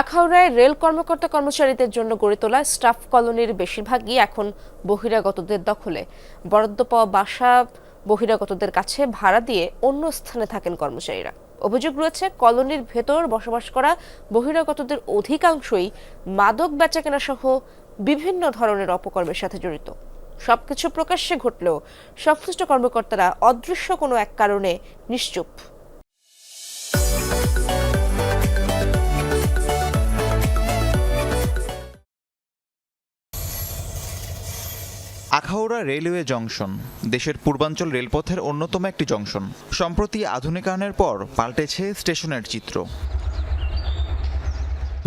আখাউড়ায় rail কর্মকর্তা কর্মচারীদের জন্য গড়ে তোলা স্টাফ কলোনির বেশিরভাগই এখন বহিরাগতদের দখলে। বরাদ্দ পাওয়া বাসা বহিরাগতদের কাছে ভাড়া দিয়ে অন্য স্থানে থাকেন কর্মচারীরা। অভিযোগ রয়েছে, কলোনির ভেতর বসবাস করা বহিরাগতদের অধিকাংশই মাদক বেচাকেনা সহ বিভিন্ন ধরনের অপকর্মের সাথে জড়িত। সবকিছু প্রকাশ্যে ঘটলেও সংশ্লিষ্ট কর্মকর্তারা অদৃশ্য কোনো এক কারণে নিশ্চুপ। আখাউড়া রেলওয়ে জংশন, দেশের পূর্বাঞ্চল রেলপথের অন্যতম একটি জংশন। সম্প্রতি আধুনিকায়নের পর পাল্টেছে স্টেশনের চিত্র।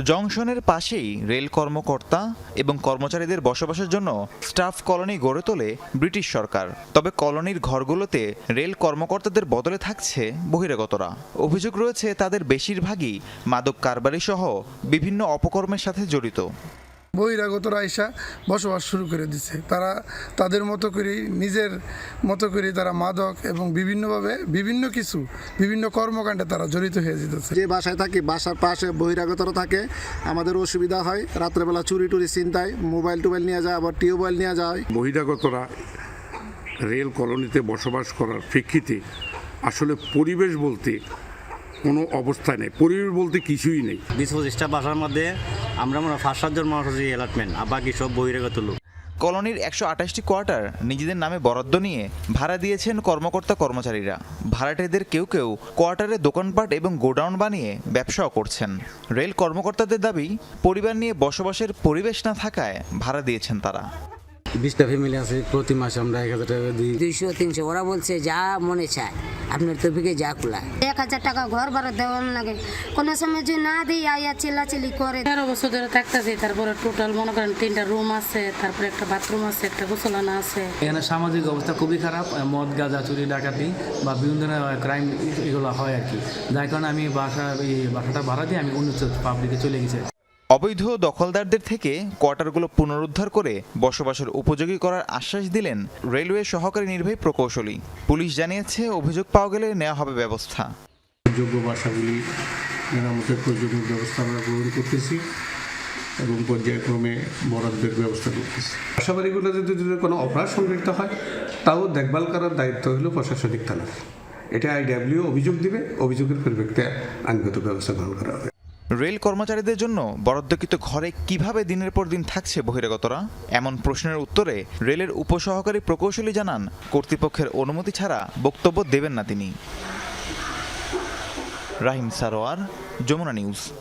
জংশনের পাশেই রেল কর্মকর্তা এবং কর্মচারীদের বসবাসের জন্য স্টাফ কলোনি গড়ে তোলে ব্রিটিশ সরকার। তবে কলোনির ঘরগুলোতে রেল কর্মকর্তাদের বদলে থাকছে বহিরাগতরা। অভিযোগ রয়েছে, তাদের বেশিরভাগই মাদক কারবারি সহ বিভিন্ন অপকর্মের সাথে জড়িত। বহিরাগতরা এসা বসবাস শুরু করে দিছে। তারা তাদের মতো করে নিজের মতো করে তারা মাদক এবং বিভিন্নভাবে বিভিন্ন কিছু বিভিন্ন কর্মকাণ্ডে তারা জড়িত হয়ে যেতেছে। যে বাসায় থাকি বাসার পাশে বহিরাগতরা থাকে আমাদের অসুবিধা হয়। রাত্রেবেলা চুরি টুরি চিন্তায় মোবাইল টোবাইল নিয়ে যায় আবার টিউবওয়েল নিয়ে যায়। বহিরাগতরা রেল কলোনিতে বসবাস করার প্রেক্ষিতে আসলে পরিবেশ বলতে কোনো অবস্থায় নেই। পরিবেশ বলতে কিছুই নেই। বিশ পঁচিশটা বাসার মধ্যে আমরা মনে হয় ফার্স্ট সাতজন মানুষ আছি অ্যালার্টমেন্ট আর বাকি সব বহিরাগত লোক। কলোনির একশো আঠাশটি কোয়ার্টার নিজেদের নামে বরাদ্দ নিয়ে ভাড়া দিয়েছেন কর্মকর্তা কর্মচারীরা। ভাড়াটেদের কেউ কেউ কোয়ার্টারে দোকানপাট এবং গোডাউন বানিয়ে ব্যবসাও করছেন। রেল কর্মকর্তাদের দাবি পরিবার নিয়ে বসবাসের পরিবেশ না থাকায় ভাড়া দিয়েছেন তারা। বিশটা ফ্যামিলি আছে প্রতি মাসে আমরা এক হাজার টাকা দিই। দুইশো তিনশো ওরা বলছে যা মনে চায় আপনার তফিকে যা কুলা এক হাজার টাকা ঘর ভাড়া দেওয়ার লাগে। কোনো সময় যদি না দিই আইয়া চিল্লাচিল্লি করে। তেরো বছর ধরে থাকতেছি তারপরে টোটাল মনে করেন তিনটা রুম আছে তারপরে একটা বাথরুম আছে একটা গোসলানা আছে। এখানে সামাজিক অবস্থা খুবই খারাপ মদ গাঁজা চুরি ডাকাতি বা বিভিন্ন ধরনের ক্রাইম এগুলো হয় আর কি। যার কারণে আমি বাসা এই বাসাটা ভাড়া দিয়ে আমি অন্য পাবলিকে চলে গেছি। অবৈধ দখলদারদের থেকে কোয়ার্টারগুলো পুনরুদ্ধার করে বসবাসের উপযোগী করার আশ্বাস দিলেন রেলওয়ে সহকারী নির্বাহী প্রকৌশলী। পুলিশ জানিয়েছে, অভিযোগ পাওয়া গেলে নেওয়া হবে ব্যবস্থা। যোগ্য বাসাগুলি মেরামতের প্রয়োজনীয় ব্যবস্থা আমরা গ্রহণ করতেছি এবং পর্যায়ক্রমে বরাদ্দের ব্যবস্থা করতেছি। বাসাবাড়িগুলো যদি যদি কোনো অপরাধ সংঘটিত হয়, তাও দেখভাল করার দায়িত্ব হলো প্রশাসনিক থানার। এটা আইডাব্লিউ অভিযোগ দিবে, অভিযোগের পরিপ্রেক্ষিতে আইনগত ব্যবস্থা গ্রহণ করা হবে। রেল কর্মচারীদের জন্য বরাদ্দকৃত ঘরে কীভাবে দিনের পর দিন থাকছে বহিরাগতরা? এমন প্রশ্নের উত্তরে রেলের উপসহকারী প্রকৌশলী জানান, কর্তৃপক্ষের অনুমতি ছাড়া বক্তব্য দেবেন না তিনি। রাহিম সারোয়ার, যমুনা নিউজ।